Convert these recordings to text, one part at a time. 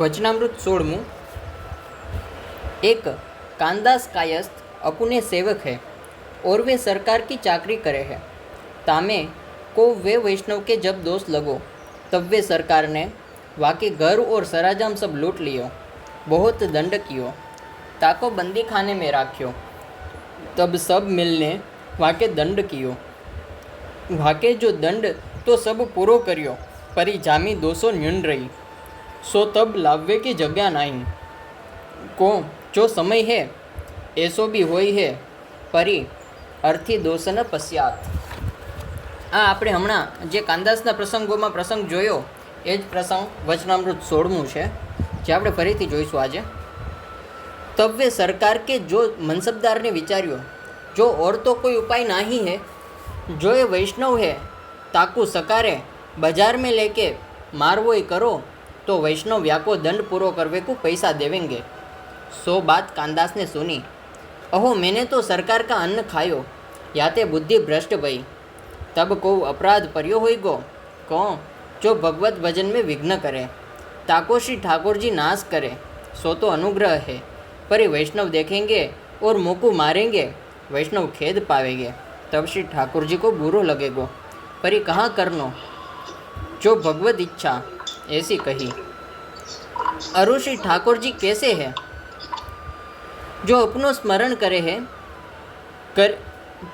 वचनामृत सोलमू एक कानदास कायस्थ अपने सेवक है और वे सरकार की चाकरी करे है तामे को वे वैष्णव के जब दोष लगो तब वे सरकार ने वाके घर और सराजाम सब लूट लियो बहुत दंड कियो ताको बंदी खाने में राख्यो तब सब मिलने वाके दंड कियो वाके जो दंड तो सब पूरो કર્યો પરી જામી દોષો ન્યૂન રહી સો તબ લાવવે की જગ્યા નહીં કો જો સમય હે એસો બી હોય હે પરી અર્થી દોષન પશ્ચાત આ આપણે હમણાં જે કાંદાસના પ્રસંગોમાં પ્રસંગ જોયો એ જ પ્રસંગ વચનામૃત સોળમું છે જે આપણે ફરીથી જોઈશું આજે तब सरकार के जो मनसबदार ने विचार्यो जो और तो कोई उपाय नहीं है जो ये वैष्णव है ताकू सकारे बाजार में लेके मारवो ही करो तो वैष्णव व्या को दंड पूरो करवे को पैसा देवेंगे सो बात कांदास ने सुनी अहो मैंने तो सरकार का अन्न खायो याते बुद्धि भ्रष्ट भई तब को अपराध पर्यो हुई गो को जो भगवत भजन में विघ्न करे ताको श्री ठाकुर जी नाश करे सो तो अनुग्रह है पर ये वैष्णव देखेंगे और मुँह मारेंगे वैष्णव खेद पावेंगे तब श्री ठाकुर जी को बुरो लगेगो पर ये कहाँ करनो जो भगवत इच्छा ऐसी कही। अरु श्री ठाकुर जी कैसे है? जो अपनो स्मरण करे है, कर,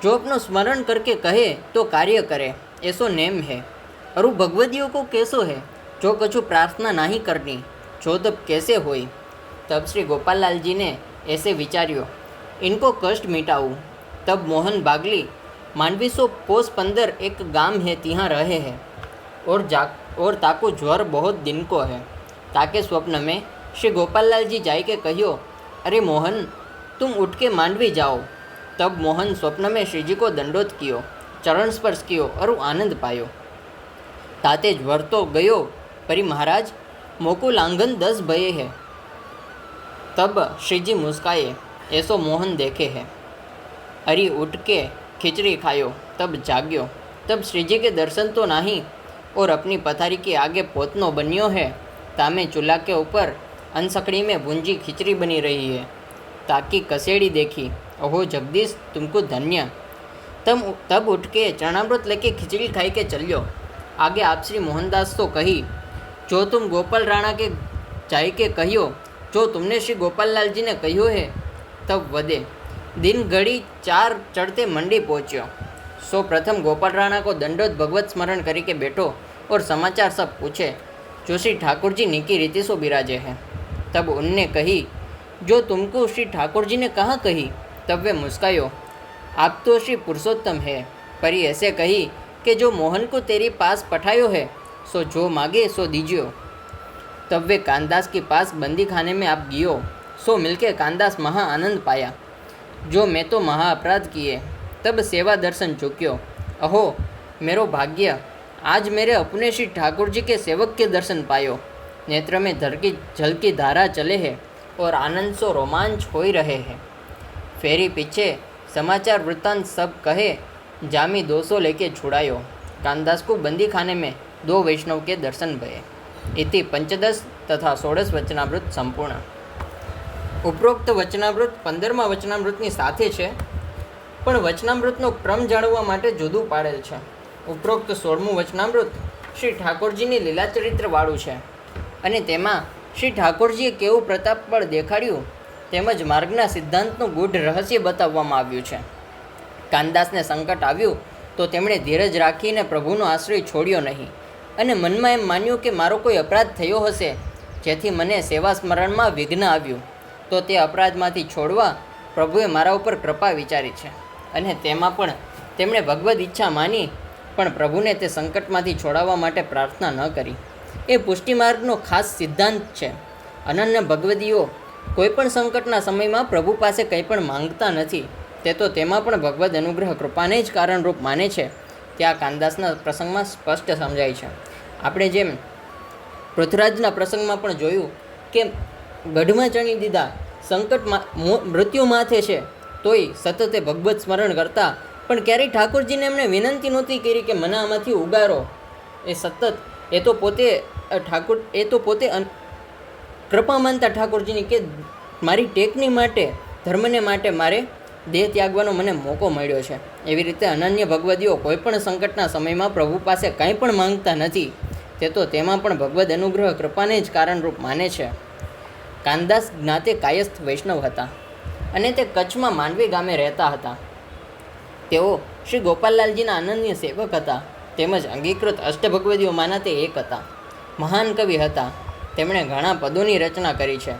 जो अपनो स्मरण करके कहे तो कार्य करे, ऐसो नेम है। अरु भगवदियों को कैसो है? जो कछु प्रार्थना नहीं करनी जो तब कैसे होई? तब श्री गोपाल लाल जी ने ऐसे विचार्यो, इनको कष्ट मिटाऊँ। तब मोहन बागली मांडवी सो पोस पंदर एक गाँव है तिहाँ रहे हैं। और जा और ताको ज्वर बहुत दिन को है। ताके स्वप्न में श्री गोपाल लाल जी जाय के कहियो, अरे मोहन, तुम उठ के मांडवी जाओ। तब मोहन स्वप्न में श्री जी को दंडोत कियो, चरण स्पर्श कियो और आनंद पायो। ताते ज्वर तो गयो, परी महाराज, मोको लांघन दस भये है। तब श्रीजी मुस्काए ऐसो मोहन देखे है। अरे उठ के खिचड़ी खायो, तब जाग्यो। तब श्रीजी के दर्शन तो नहीं और अपनी पथारी के आगे पोतनो बन्यो है। तामे चूल्हा के ऊपर अनसकड़ी में भुंजी खिचड़ी बनी रही है। ताकि कसेड़ी देखी, ओहो जगदीश, तुमको धन्य। तब तब उठ के चरणामृत लेके खिचड़ी खाई के चलियो। आगे आप श्री मोहनदास तो कही, जो तुम गोपाल राणा के जाय के कहियो, जो तुमने श्री गोपाल लाल जी ने कहो है, तब वदे दिन घड़ी चार चढ़ते मंडी पहुंच्यो। सो प्रथम गोपाल राणा को दंडोत भगवत स्मरण करी के बैठो और समाचार सब पूछे जो श्री ठाकुर जी निकी रीति सो बिराजे हैं तब उनने कही जो तुमको श्री ठाकुर जी ने कहाँ कही तब वे मुस्कायो आप तो श्री पुरुषोत्तम है पर ऐसे कही कि जो मोहन को तेरे पास पठायो है सो जो मांगे सो दीजियो तब वे कानदास के पास बंदी खाने में आप गियो सो मिलके कानदास महा आनंद पाया जो मैं तो महा अपराध किए तब सेवा दर्शन चुक्यो अहो मेरो भाग्य आज मेरे अपने श्री ठाकुर जी के सेवक के दर्शन पायो नेत्र में धर की जल की धारा चले है और आनंद सो रोमांच हो ही रहे हैं फेरी पीछे समाचार वृत्तांत सब कहे जामी दो सौ लेके छुड़ायो कानदास को बंदी खाने में दो वैष्णव के दर्शन भये इति પંચદશ તથા ષોડશ વચનામૃત સંપૂર્ણ ઉપરોક્ત વચનામૃત પંદરમા વચનામૃતની સાથે છે પણ વચનામૃતનો ક્રમ જાણવા માટે જુદું પાડેલ છે. ઉપરોક્ત સોળમું વચનામૃત શ્રી ઠાકોરજીની લીલા ચરિત્રવાળું છે. અને તેમાં શ્રી ઠાકોરજીએ કેવું પ્રતાપ પ્રતાપબળ દેખાડ્યું તેમજ માર્ગના સિદ્ધાંતનું ગૂઢ રહસ્ય બતાવવામાં આવ્યું છે. કાનદાસને સંકટ આવ્યું તો તેમણે ધીરજ રાખીને પ્રભુનો આશ્રય છોડ્યો નહીં. અને મનમાં એમ માન્યું કે મારો કોઈ અપરાધ થયો હશે, જેથી મને સેવા સ્મરણમાં વિઘ્ન આવ્યું, તો તે અપરાધમાંથી છોડવા પ્રભુએ મારા ઉપર કૃપા વિચારી છે. અને તેમાં પણ તેમણે ભગવદ ઈચ્છા માની, પણ પ્રભુને તે સંકટમાંથી છોડાવવા માટે પ્રાર્થના ન કરી. એ પુષ્ટિમાર્ગનો ખાસ સિદ્ધાંત છે. અનન્ય ભગવદીઓ કોઈપણ સંકટના સમયમાં પ્રભુ પાસે કંઈ પણ માંગતા નથી. તે તો તેમાં પણ ભગવદ અનુગ્રહ કૃપાને જ કારણરૂપ માને છે. ત્યાં કાનદાસના પ્રસંગમાં સ્પષ્ટ સમજાય છે. આપણે જેમ પૃથ્વીરાજના પ્રસંગમાં પણ જોયું કે ગઢમાં ચણી દીધા, સંકટમાં મૃત્યુ માથે છે. તોય સતતે ભગવત સ્મરણ કરતા. પણ ક્યારેય ઠાકોરજીને એમણે વિનંતી નહોતી કરી કે મને આમાંથી ઉગારો. એ સતત, એ તો પોતે ઠાકોર, એ તો પોતે કૃપા માનતા ઠાકોરજીની કે મારી ટેકની માટે, ધર્મને માટે મારે દેહ ત્યાગવાનો મને મોકો મળ્યો છે. એવી રીતે અનન્ય ભગવદીઓ કોઈ પણ સંકટના સમયમાં પ્રભુ પાસે કંઈ પણ માંગતા નથી. તે તો તેમાં પણ ભગવદ અનુગ્રહ કૃપાને જ કારણરૂપ માને છે. કાનદાસ જ્ઞાતે કાયસ્થ વૈષ્ણવ હતા. અને તે કચ્છમાં માંડવી ગામે રહેતા હતા. તેઓ શ્રી ગોપાલલાલજીના અનન્ય સેવક હતા, તેમજ અંગીકૃત અષ્ટભગવદીઓમાંના તે એક હતા. મહાન કવિ હતા. તેમણે ઘણા પદોની રચના કરી છે.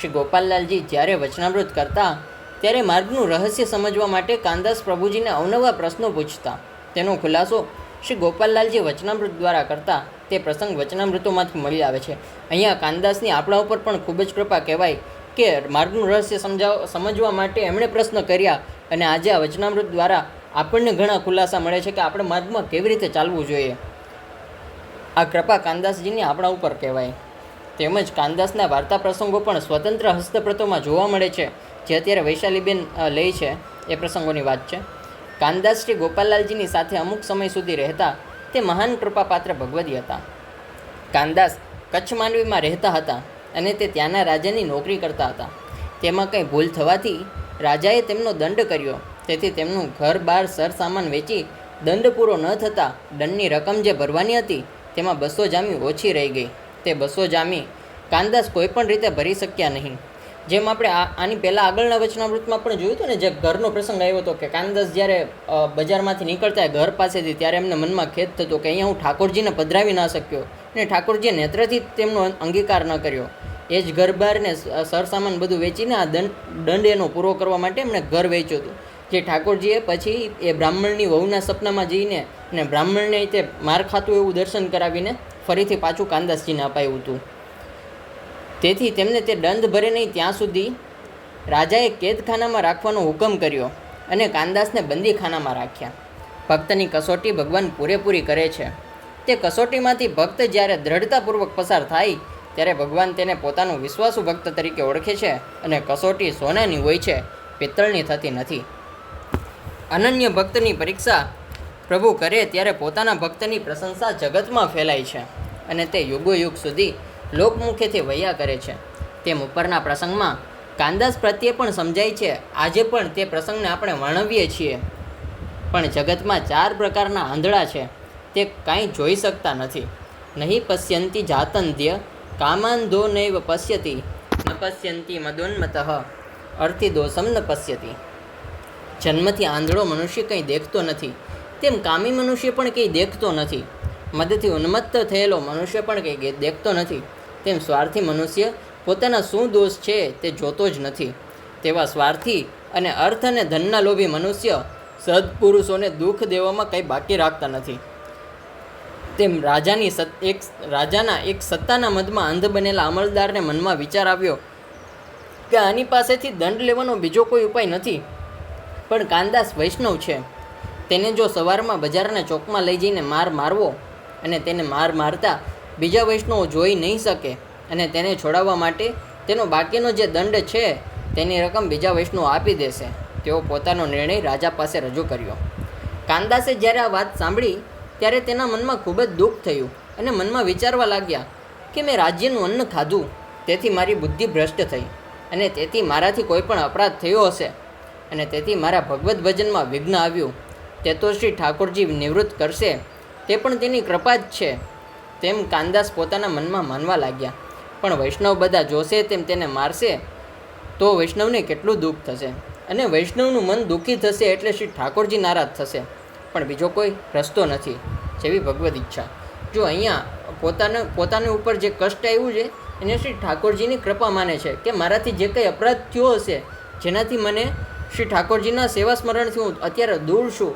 શ્રી ગોપાલલાલજી જ્યારે વચનામૃત કરતા, ત્યારે માર્ગનું રહસ્ય સમજવા માટે કાનદાસ પ્રભુજીને અવનવા પ્રશ્નો પૂછતા. તેનો ખુલાસો શ્રી ગોપાલલાલજી વચનામૃત દ્વારા કરતા, તે પ્રસંગ વચનામૃતોમાંથી મળી આવે છે. અહીંયા કાનદાસની આપણા ઉપર પણ ખૂબ જ કૃપા કહેવાય કે માર્ગનું રહસ્ય સમજાવ, સમજવા માટે એમણે પ્રશ્ન કર્યા અને આજે આ વચનામૃત દ્વારા આપણને ઘણા ખુલાસા મળે છે કે આપણે માર્ગમાં કેવી રીતે ચાલવું જોઈએ. આ કૃપા કાનદાસજીની આપણા ઉપર કહેવાય. તેમજ કાનદાસના વાર્તા પ્રસંગો પણ સ્વતંત્ર હસ્તપ્રતોમાં જોવા મળે છે. જે અત્યારે વૈશાલીબેન લે છે. એ પ્રસંગોની વાત છે. કાનદાસ શ્રી ગોપાલલાલજીની સાથે અમુક સમય સુધી રહેતા તે મહાન કૃપાપાત્ર ભગવદી હતા. કાનદાસ કચ્છ માંડવીમાં રહેતા હતા. અને તે ત્યાંના રાજાની નોકરી કરતા હતા. તેમાં કંઈ ભૂલ થવાથી રાજાએ તેમનો દંડ કર્યો. તેથી તેમનું ઘર બાર સરસામાન વેચી દંડ પૂરો ન થતાં દંડની રકમ જે ભરવાની હતી, તેમાં બસો જામી ઓછી રહી ગઈ. તે બસો જામી કાનદાસ કોઈ પણ રીતે ભરી શક્યા નહીં. જેમ આપણે આની પહેલાં આગળના વચનામૃતમાં પણ જોયું હતું ને, જે ઘરનો પ્રસંગ આવ્યો હતો કે કાનદાસ જ્યારે બજારમાંથી નીકળતા ઘર પાસેથી, ત્યારે એમને મનમાં ખેદ થતો કે અહીંયા હું ઠાકોરજીને પધરાવી ના શક્યો અને ઠાકોરજીએ નેત્રથી તેમનો અંગીકાર ન કર્યો. એ જ ઘર બારને સરસામાન બધું વેચીને આ દંડ દંડ એનો પૂરો કરવા માટે એમણે ઘર વેચ્યું હતું. જે ઠાકોરજીએ પછી એ બ્રાહ્મણની વહુના સપનામાં જઈને અને બ્રાહ્મણને તે માર ખાતું એવું દર્શન કરાવીને ફરીથી પાછું કાનદાસજીને અપાયું હતું. તેથી તેમને તે દંડ ભરે નહીં ત્યાં સુધી રાજાએ કેદખાનામાં રાખવાનો હુકમ કર્યો અને કાનદાસને બંદીખાનામાં રાખ્યા. ભક્તની કસોટી ભગવાન પૂરેપૂરી કરે છે. તે કસોટીમાંથી ભક્ત જ્યારે દ્રઢતાપૂર્વક પસાર થાય, ત્યારે ભગવાન તેને પોતાનું વિશ્વાસુ ભક્ત તરીકે ઓળખે છે અને કસોટી સોનાની હોય છે, પિત્તળની થતી નથી. અનન્ય ભક્તની પરીક્ષા પ્રભુ કરે ત્યારે પોતાના ભક્તની પ્રશંસા જગતમાં ફેલાય છે અને તે યુગો યુગ સુધી લોકમુખેથી વૈયા કરે છે. તેમ ઉપરના પ્રસંગમાં કાંદાસ પ્રત્યે પણ સમજાય છે, આજે પણ તે પ્રસંગને આપણે વર્ણવીએ છીએ. પણ જગતમાં ચાર પ્રકારના આંધળા છે, તે કાંઈ જોઈ શકતા નથી. નહીં પશ્યંતી જાતંત્ય કામાંધો નૈવ પશ્યતી, ન પશ્યંતી મદોન્મત, અર્થી દોષમ ન પશ્યતી. જન્મથી આંધળો મનુષ્ય કંઈ દેખતો નથી, તેમ કામી મનુષ્ય પણ કંઈ દેખતો નથી. મદથી ઉન્મત્ત થયેલો મનુષ્ય પણ કંઈ દેખતો નથી. તેમ સ્વાર્થી મનુષ્ય પોતાના શું દોષ છે તે જોતો જ નથી? તેવા સ્વાર્થી અને અર્થ અને ધનના લોભી મનુષ્ય સદપુરુષોને દુઃખ દેવામાં કંઈ બાકી રાખતા નથી. તેમ રાજાની સત, એક, રાજાના એક સત્તાના મદમાં અંધ બનેલા અમલદારને મનમાં વિચાર આવ્યો કે આની પાસેથી દંડ લેવાનો બીજો કોઈ ઉપાય નથી. પણ કાનદાસ વૈષ્ણવ છે. તેને જો સવારમાં બજારના ચોકમાં લઈ જઈને માર મારવો અને તેને માર મારતા બીજા વૈષ્ણવો જોઈ નહીં શકે અને તેને છોડાવવા માટે તેનો બાકીનો જે દંડ છે, તેની રકમ બીજા વૈષ્ણવ આપી દેશે. તેઓ પોતાનો નિર્ણય રાજા પાસે રજૂ કર્યો. કાનદાસે જ્યારે આ વાત સાંભળી, ત્યારે તેના મનમાં ખૂબ જ દુઃખ થયું અને મનમાં વિચારવા લાગ્યા કે મેં રાજ્યનું અન્ન ખાધું, તેથી મારી બુદ્ધિ ભ્રષ્ટ થઈ અને તેથી મારાથી કોઈ પણ અપરાધ થયો હશે. અને તેથી મારા ભગવદ્ ભજનમાં વિઘ્ન આવ્યું. તે તો શ્રી ઠાકોરજી નિવૃત્ત કરશે. તે પણ તેની કૃપા જ છે. તેમ કાનદાસ પોતાના મનમાં માનવા લાગ્યા. પણ વૈષ્ણવ બધા જોશે તેમ તેને મારશે, તો વૈષ્ણવને કેટલું દુઃખ થશે? અને વૈષ્ણવનું મન દુઃખી થશે એટલે શ્રી ઠાકોરજી નારાજ થશે. પણ બીજો કોઈ રસ્તો નથી, જેવી ભગવદ ઈચ્છા. જો અહીંયા પોતાને, પોતાની ઉપર જે કષ્ટ આવ્યું છે, એને શ્રી ઠાકોરજીની કૃપા માને છે કે મારાથી જે કંઈ અપરાધ થયો હશે, જેનાથી મને શ્રી ઠાકોરજીના સેવા સ્મરણથી હું અત્યારે દૂર છું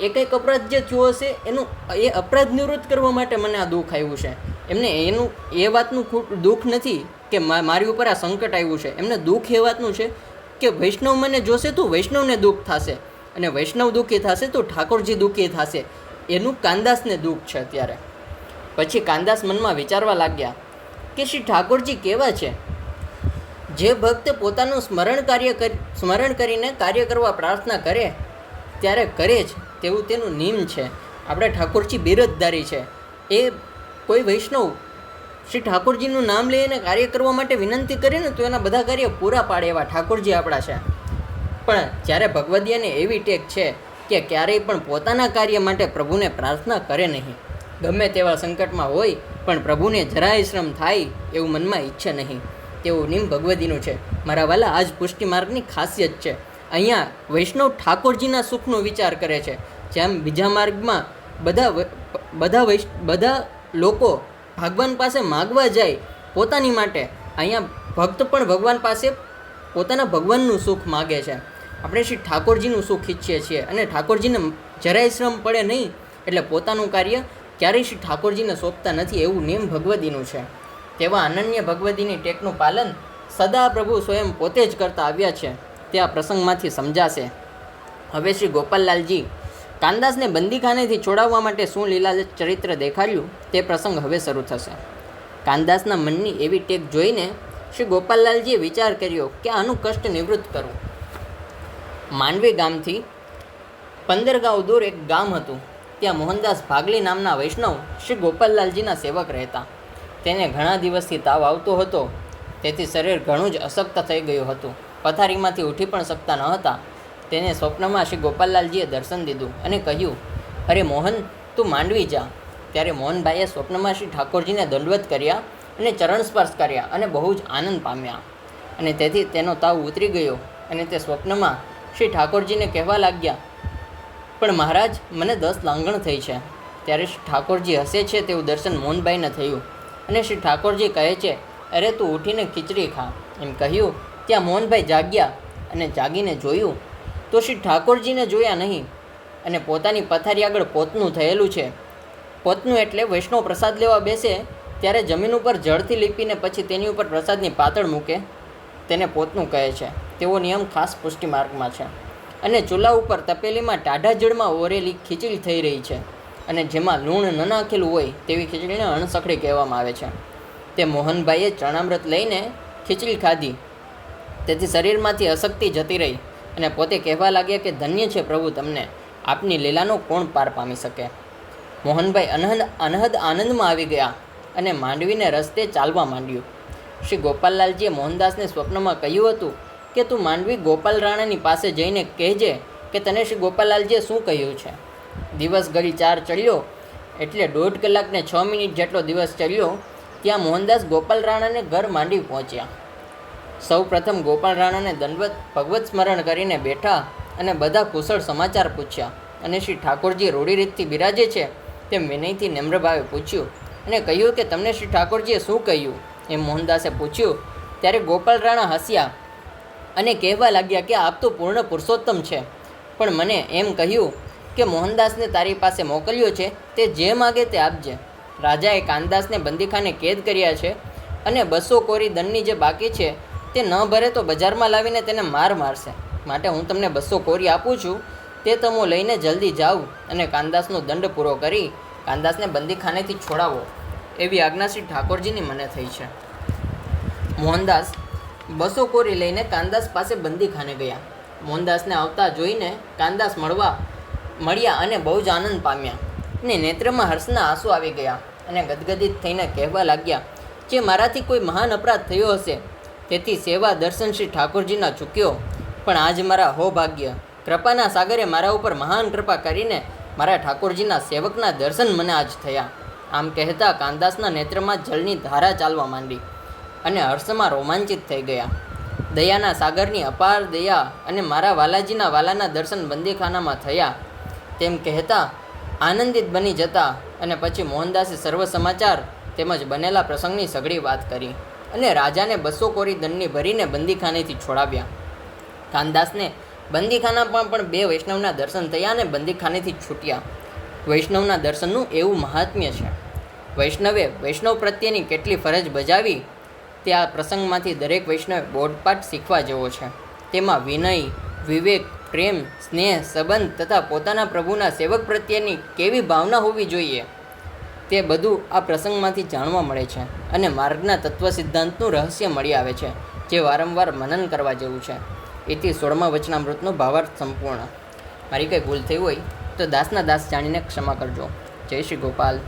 એ એક અપરાધ જે થયો હશે, એનું એ અપરાધ નિવૃત્ત કરવા માટે મને આ દુઃખ આવ્યું છે. એમને એનું, એ વાતનું ખૂબ દુઃખ નથી કે મારી ઉપર આ સંકટ આવ્યું છે. એમને દુઃખ એ વાતનું છે કે વૈષ્ણવ મને જોશે તો વૈષ્ણવને દુઃખ થશે અને વૈષ્ણવ દુઃખી થશે તો ઠાકોરજી દુઃખી થશે. એનું કાંદાસને દુઃખ છે અત્યારે. પછી કાંદાસ મનમાં વિચારવા લાગ્યા કે શ્રી ઠાકોરજી કેવા છે? જે ભક્ત પોતાનું સ્મરણ કાર્ય કરી, સ્મરણ કરીને કાર્ય કરવા પ્રાર્થના કરે, ત્યારે કરે જ. તેવું તેનું નિયમ છે. આપણે ઠાકોરજી બિરજદારી છે. એ કોઈ વૈષ્ણવ શ્રી ઠાકોરજીનું નામ લઈને કાર્ય કરવા માટે વિનંતી કરીને તો એના બધા કાર્ય પૂરા પાડે એવા ઠાકોરજી આપણા છે. પણ જ્યારે ભગવદીયાને એવી ટેક છે કે ક્યારેય પણ પોતાના કાર્ય માટે પ્રભુને પ્રાર્થના કરે નહીં. ગમે તેવા સંકટમાં હોય, પણ પ્રભુને જરાય શ્રમ થાય એવું મનમાં ઈચ્છે નહીં. તેવું નિમ ભગવદીનું છે. મારા વાલા, આજ પુષ્ટિ માર્ગની ખાસિયત છે. અહીંયા વૈષ્ણવ ઠાકોરજીના સુખનો વિચાર કરે છે. જેમ બીજા માર્ગમાં બધા બધા વૈશ બધા લોકો ભગવાન પાસે માગવા જાય પોતાની માટે, અહીંયા ભક્ત પણ ભગવાન પાસે પોતાના ભગવાનનું સુખ માગે છે. આપણે શ્રી ઠાકોરજીનું સુખ ઈચ્છીએ છીએ અને ઠાકોરજીને જરાય શ્રમ પડે નહીં એટલે પોતાનું કાર્ય ક્યારેય શ્રી ઠાકોરજીને સોંપતા નથી એવું નિયમ ભગવદીનું છે. તેવા અનન્ય ભગવદીની ટેકનું પાલન સદા પ્રભુ સ્વયં પોતે જ કરતા આવ્યા છે. તે આ પ્રસંગમાંથી સમજાશે. હવે શ્રી ગોપાલલાલજી કાનદાસને બંદીખાનેથી છોડાવવા માટે શું લીલા ચરિત્ર દેખાડ્યું તે પ્રસંગ હવે શરૂ થશે. કાનદાસના મનની એવી ટેક જોઈને શ્રી ગોપાલલાલજીએ વિચાર કર્યો કે આનું કષ્ટ નિવૃત્ત કરવું માંડવી ગામથી પંદર ગાંવ દૂર એક ગામ હતું. ત્યાં મોહનદાસ ભાગલી નામના વૈષ્ણવ શ્રી ગોપાલલાલજીના સેવક રહેતા. તેને ઘણા દિવસથી તાવ આવતો હતો. તેથી શરીર ઘણું જ અશક્ત થઈ ગયું હતું. પથારીમાંથી ઉઠી પણ શકતા ન હતા. તેને સ્વપ્નમાં શ્રી ગોપાલલાલજીએ દર્શન દીધું અને કહ્યું, અરે મોહન, તું માંડવી જા. ત્યારે મોહનભાઈએ સ્વપ્નમાં શ્રી ઠાકોરજીને દંડવત કર્યા અને ચરણ સ્પર્શ કર્યા અને બહુ જ આનંદ પામ્યા. અને તેથી તેનો તાવ ઉતરી ગયો અને તે સ્વપ્નમાં શ્રી ઠાકોરજીને કહેવા લાગ્યા, પણ મહારાજ, મને દસ લાંગણ થઈ છે. ત્યારે શ્રી ઠાકોરજી હસે છે તેવું દર્શન મોહનભાઈને થયું અને શ્રી ઠાકોરજી કહે છે, અરે તું ઉઠીને ખીચડી ખા. એમ કહ્યું, ત્યાં મોહનભાઈ જાગ્યા અને જાગીને જોયું તો શ્રી ઠાકોરજીને જોયા નહીં અને પોતાની પથારી આગળ પોતનું થયેલું છે. પોતનું એટલે વૈષ્ણવ પ્રસાદ લેવા બેસે ત્યારે જમીન ઉપર જળથી લીપીને પછી તેની ઉપર પ્રસાદની પાતળ મૂકે તેને પોતનું કહે છે. તેવો નિયમ ખાસ પુષ્ટિ માર્ગમાં છે. અને ચૂલા ઉપર તપેલીમાં ટાઢા જળમાં ઓરેલી ખીચડી થઈ રહી છે અને જેમાં લૂણ ન નાખેલું હોય તેવી ખીચડીને અણસખડી કહેવામાં આવે છે. તે મોહનભાઈએ ચણામૃત લઈને ખીચડી ખાધી. તેથી શરીરમાંથી અશક્તિ જતી રહી. અને પોતે કહેવા લાગ્યા કે ધન્ય છે પ્રભુ તમને. આપની લીલાનો કોણ પાર પામી શકે? મોહનભાઈ અનહદ અનહદ આનંદમાં આવી ગયા અને માંડવીને રસ્તે ચાલવા માંડ્યું. શ્રી ગોપાલલાલજીએ મોહનદાસને સ્વપ્નમાં કહ્યું હતું કે, તું માંડવી ગોપાલ રાણાની પાસે જઈને કહેજે કે તને શ્રી ગોપાલલાલજીએ શું કહ્યું છે? દિવસ ઘડી ચાર ચડ્યો એટલે દોઢ કલાકને છ મિનિટ જેટલો દિવસ ચડ્યો, ત્યાં મોહનદાસ ગોપાલ રાણાને ઘર માંડવી પહોંચ્યા. સૌ પ્રથમ ગોપાલ રાણાને દંડવત ભગવત સ્મરણ કરીને બેઠા અને બધા કુશળ સમાચાર પૂછ્યા. અને શ્રી ઠાકોરજી રૂઢી રીતથી બિરાજે છે તેમ વિનયથી નમ્રભાવે પૂછ્યું. અને કહ્યું કે તમને શ્રી ઠાકોરજીએ શું કહ્યું? એમ મોહનદાસે પૂછ્યું, ત્યારે ગોપાલ રાણા હસ્યા અને કહેવા લાગ્યા કે આપ તો પૂર્ણ પુરુષોત્તમ છે. પણ મને એમ કહ્યું કે મોહનદાસને તારી પાસે મોકલ્યો છે તે જે માગે તે આપજે. રાજાએ કાનદાસને બંદીખાને કેદ કર્યા છે અને બસો કોરી દંડની જે બાકી છે તે ન ભરે તો બજારમાં લાવીને તેને માર મારશે. માટે હું તમને બસો કોરી આપું છું. તે તમો લઈને જલ્દી જાઓ અને કાનદાસનો દંડ પૂરો કરી કાનદાસને બંદીખાનેથી છોડાવો. એવી આજ્ઞા શ્રી ઠાકોરજીની મને થઈ છે. મોહનદાસ બસો કોરી લઈને કાનદાસ પાસે બંદીખાને ગયા. મોહનદાસને આવતા જોઈને કાનદાસ મળવા મળ્યા અને બહુ જ આનંદ પામ્યા. ને નેત્રમાં હર્ષના આંસુ આવી ગયા અને ગદગદિત થઈને કહેવા લાગ્યા, જે મારાથી કોઈ મહાન અપરાધ થયો હશે તેથી સેવા દર્શન શ્રી ઠાકોરજીના ચૂક્યો. પણ આજ મારા હો ભાગ્ય. કૃપાના સાગરે મારા ઉપર મહાન કૃપા કરીને મારા ઠાકોરજીના સેવકના દર્શન મને આજ થયા. આમ કહેતા કાનદાસના નેત્રમાં જળની ધારા ચાલવા માંડી અને હર્ષમાં રોમાંચિત થઈ ગયા. દયાના સાગરની અપાર દયા અને મારા વાલાજીના વાલાના દર્શન બંદીખાનામાં થયા. તેમ કહેતા આનંદિત બની જતા અને પછી મોહનદાસે સર્વ સમાચાર તેમજ બનેલા પ્રસંગની સઘળી વાત કરી. અને રાજાને બસો કોરી દંડની ભરીને બંદીખાનેથી છોડાવ્યા. કાનદાસને બંદીખાનામાં પણ બે વૈષ્ણવના દર્શન થયા અને બંદીખાનેથી છૂટ્યા. વૈષ્ણવના દર્શનનું એવું મહાત્મ્ય છે. વૈષ્ણવે વૈષ્ણવ પ્રત્યેની કેટલી ફરજ બજાવી, તે આ પ્રસંગમાંથી દરેક વૈષ્ણવે બોધપાઠ શીખવા જેવો છે. તેમાં વિનય, વિવેક, પ્રેમ, સ્નેહ, સંબંધ તથા પોતાના પ્રભુના સેવક પ્રત્યેની કેવી ભાવના હોવી જોઈએ? તે બધું આ પ્રસંગમાંથી જાણવા મળે છે અને માર્ગના તત્વ સિદ્ધાંતનું રહસ્ય મળી આવે છે, જે વારંવાર મનન કરવા જેવું છે. એથી સોળમા વચનામૃતનો ભાવાર્થ સંપૂર્ણ. મારી કંઈ ભૂલ થઈ હોય તો દાસના દાસ જાણીને ક્ષમા કરજો. જય શ્રી ગોપાલ.